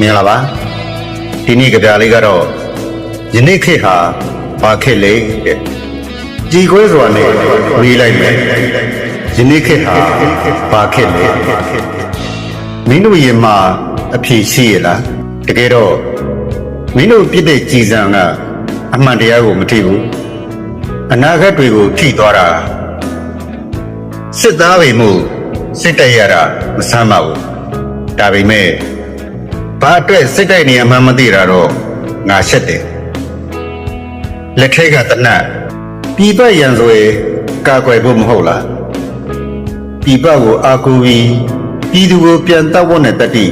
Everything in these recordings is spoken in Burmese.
မင်္ဂလာပါဒီနေ့ကြပြလေးကတော့ယနေ့ခေတ်ဟာဘာခေတ်လဲတဲ့ကြည်ခွဲစွာနဲ့မေးလိုက်မယ်ယနေ့ခေတ်ဟာဘာခေတ်လဲမင်းတို့ရင်မှာအဖြေရှိရလားတကယ်တော့မင်းတို့ပြစ်တဲ့ကြည်စံကအမှန်တရားကိုမထိဘူးအနာဂတ်တွေကိုထိသွားတာစစ်သားတွေမှုစစ်တိုက်ရတာမဆမ်းပါဘူးဒါပေမဲ့ ဘာအတွက်စိတ်တိုက်နေရမှန်းမသိတာတော့ငါရှက်တယ်လက်ထက်ကတနတ်ပြည်ပတ်ရန်ဆိုရင်ကာကွယ်ဖို့မဟုတ်လားပြည်ပတ်ကိုအာကူပြီးပြည်သူကိုပြန်တောက်ဖို့နဲ့တတိ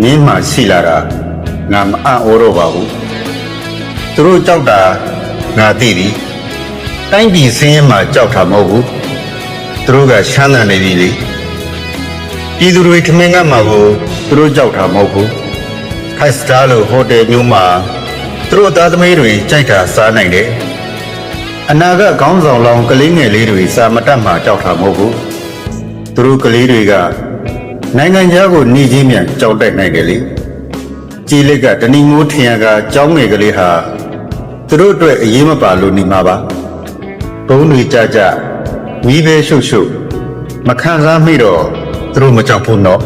မင်းမှရှိလာတာငါမအံ့ဩတော့ပါဘူးသူတို့ကြောက်တာငါသိပြီတိုင်းပြည်စင်းရဲမှာကြောက်တာမဟုတ်ဘူးသူတို့ကရှမ်းတယ်နေပြီလေပြည်သူတွေထမင်းကမှာကိုသူတို့ကြောက်တာမဟုတ်ဘူး ခိုက်စတာလို့ဟိုတယ်မျိုးမှာသူတို့သားသမီးတွေကြိုက်တာစားနိုင်တယ်အနာဂတ်ခေါင်းဆောင်လောင်ကလေးငယ်လေးတွေစာမတတ်မှကြောက်တာမဟုတ်ဘူးသူတို့ကလေးတွေကနိုင်ငံခြားကိုหนีချင်းမြန်ကြောက်တတ်နိုင်တယ်လေကြည်လက်ကတဏီမိုးထင်ရကကြောင်းငယ်ကလေးဟာသူတို့အတွက်အရေးမပါလို့နေမှာပါဘုံတွေကြကြမီးပဲရှုပ်ရှုပ်မခံစားမိတော့သူတို့မကြောက်ဘူးနော်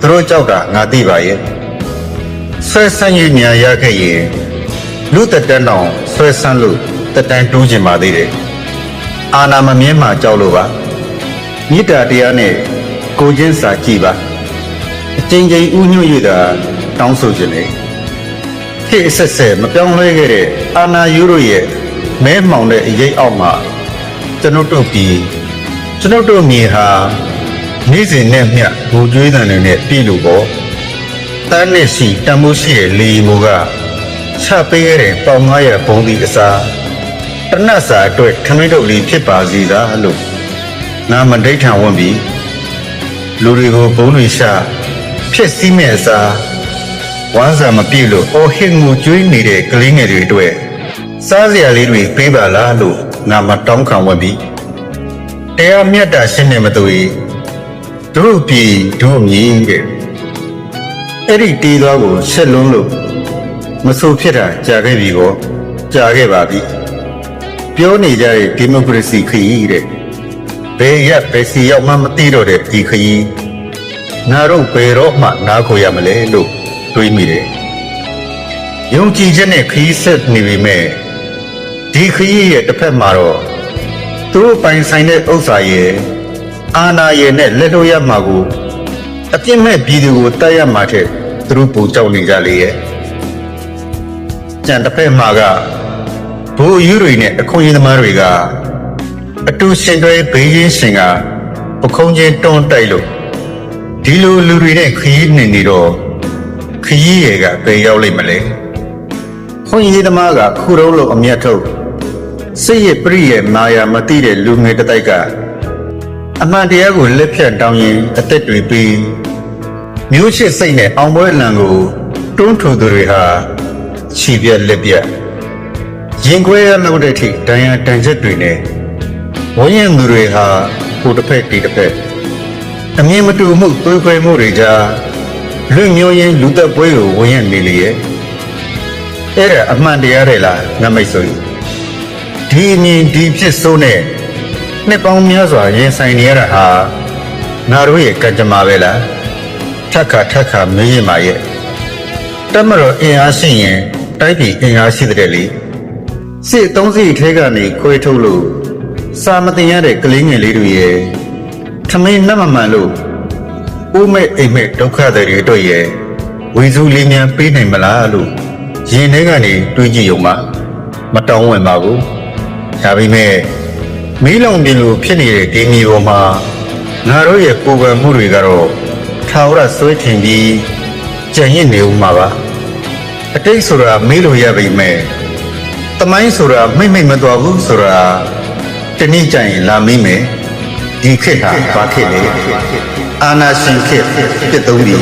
သူတို့ကြောက်တာငါသိပါရဲ့ ဆွဲဆန်းရညာရခဲ့ရင်လူတက်တန်းတောင်ဆွဲဆန်းလို့တက်တန်းတိုးကျင်ပါသေးတယ်အာနာမမြင်မှကြောက်လို့ပါမေတ္တာတရားနဲ့ကိုချင်းစာကြည့်ပါအကျဉ်းချင်းဥညွှတ်ရတာတောင်းဆိုခြင်းလေခေတ်အဆက်ဆက်မပြောင်းလဲခဲ့တဲ့အာနာယူတို့ရဲ့မဲမှောင်တဲ့အရေးအောက်မှာကျွန်ုပ်တို့ပြည်ကျွန်ုပ်တို့မြေဟာနေ့စဉ်နဲ့မျှဘူကျွေးတန်တွေနဲ့ပြည်လို့ပေါ့ တန်းနဲ့စီတန်မိုးရှိတဲ့လေမိုးကချပေးရတဲ့ပေါင်900ဘုံဒီအစားတနတ်စာအတွက်ခမင်းတို့လေးဖြစ်ပါစီသာလို့ငါမဒိဋ္ဌံဝင်ပြီးလူတွေကိုဘုံတွေရှာဖြစ်စည်းမဲ့အစားဝမ်းစာမပြည့်လို့အော်ဟစ်ငိုကြွေးနေတဲ့ကလေးငယ်တွေအတွက်စားစရာလေးတွေပေးပါလားလို့ငါမတောင်းခံဝင်ပြီးတရားမြတ်တာရှင်းနေမတူ၏တို့ပြည်တို့မြည်တဲ့ အဲ့ဒီတီးသွားကိုဆက်လုံးလို့မဆိုဖြစ်တာကြာခဲ့ပြီကောကြာခဲ့ပါပြီပြောနေကြတဲ့ဒီမိုကရေစီခရီးတဲ့ဘယ်ရက်ဘယ်စီရောက်မှမသိတော့တဲ့ဒီခရီးငါတို့ဘယ်တော့မှနားခေါ်ရမလဲလို့တွေးမိတယ်ယုံကြည်ချက်နဲ့ခရီးဆက်နေပြီမဲ့ဒီခရီးရဲ့တစ်ဖက်မှာတော့သူတို့ပိုင်ဆိုင်တဲ့ဥစ္စာရဲ့အာနာရဲ့နဲ့လက်လို့ရမှာကိုအပြစ်မဲ့ပြည်သူကိုတတ်ရမှာတဲ့ သူတို့ပူကြောက်နေကြလေရဲ့ကြံတစ်ဖက်မှာကဘိုးယူတွေနဲ့အခွင့်အရေးသမားတွေကအတူရှင်တွဲဘေးချင်းရှင်ကပခုံးချင်းတွန်းတိုက်လို့ဒီလိုလူတွေနဲ့ခရီးနေနေတော့ခရီးရယ်ကဘယ်ရောက်လိမ့်မလဲခွင့်ရေးသမားကခုတုံးလို့အမျက်ထုတ်စိတ်ရဲ့ပြည့်ရဲ့မာယာမသိတဲ့လူငယ်တစ်တိုက်က အမှန်တရားကိုလက်ဖြတ်တောင်းရင်အသက်တွေပြီး မျိုးချစ်စိတ်နဲ့အောင်ပွဲလံကိုတွန်းထူသူတွေဟာခြိပြက်လက်ပြက်ရင်ခွဲရလောက်တဲ့ထိဒဏ်ရာတန်ချက်တွေနဲ့ဝန်းရံသူတွေဟာကိုယ်တစ်ဖက်ဒီတစ်ဖက်အမြင်မတူမှုသွေးခွဲမှုတွေကြားလွင့်မျိုးရင်းလူသက်ပွဲကိုဝန်းရံနေလေရဲ့အဲ့ဒါအမှန်တရားတွေလားငမိတ်ဆိုရင်ဒီအမြင်ဒီဖြစ်ဆိုးနဲ့နှစ်ပေါင်းများစွာရင်ဆိုင်နေရတာဟာငါတို့ရဲ့ကံကြမ္မာပဲလား ထက်ခါထက်ခါမင်းရင်ပါရဲ့တမတော်အင်အားရှိရင်တိုက်ပြည်အင်အားရှိတဲ့လေစစ်သုံးစီထဲကနေခွေထုတ်လို့စာမတင်ရတဲ့ကလေးငယ်လေးတွေရဲ့ထမင်းနှမမှန်လို့ဦးမဲ့အိမ်မဲ့ဒုက္ခတွေတို့ရဲ့ဝီစုလေးများပေးနိုင်မလားလို့ရင်ထဲကနေတွေးကြည့်ရုံမှမတောင်းဝင်ပါဘူးဒါပေမဲ့မီးလောင်ပြင်လိုဖြစ်နေတဲ့ဒီမြေပေါ်မှာငါတို့ရဲ့ကိုယ်ပိုင်မှုတွေကတော့ ထာဝရဆွဲထင်ပြီးကြံ့ရစ်နေဦးမှာပါအတိတ်ဆိုတာမေးလို့ရပြီမဲ့တမိုင်းဆိုတာမိမ့်မိမ့်မတော်ဘူးဆိုတာတနည်းကြရင်လာမိမယ်ဒီခေတ်ဟာဘာခေတ်လဲအာနာရှင်ခေတ်ပြစ်သုံးပြီ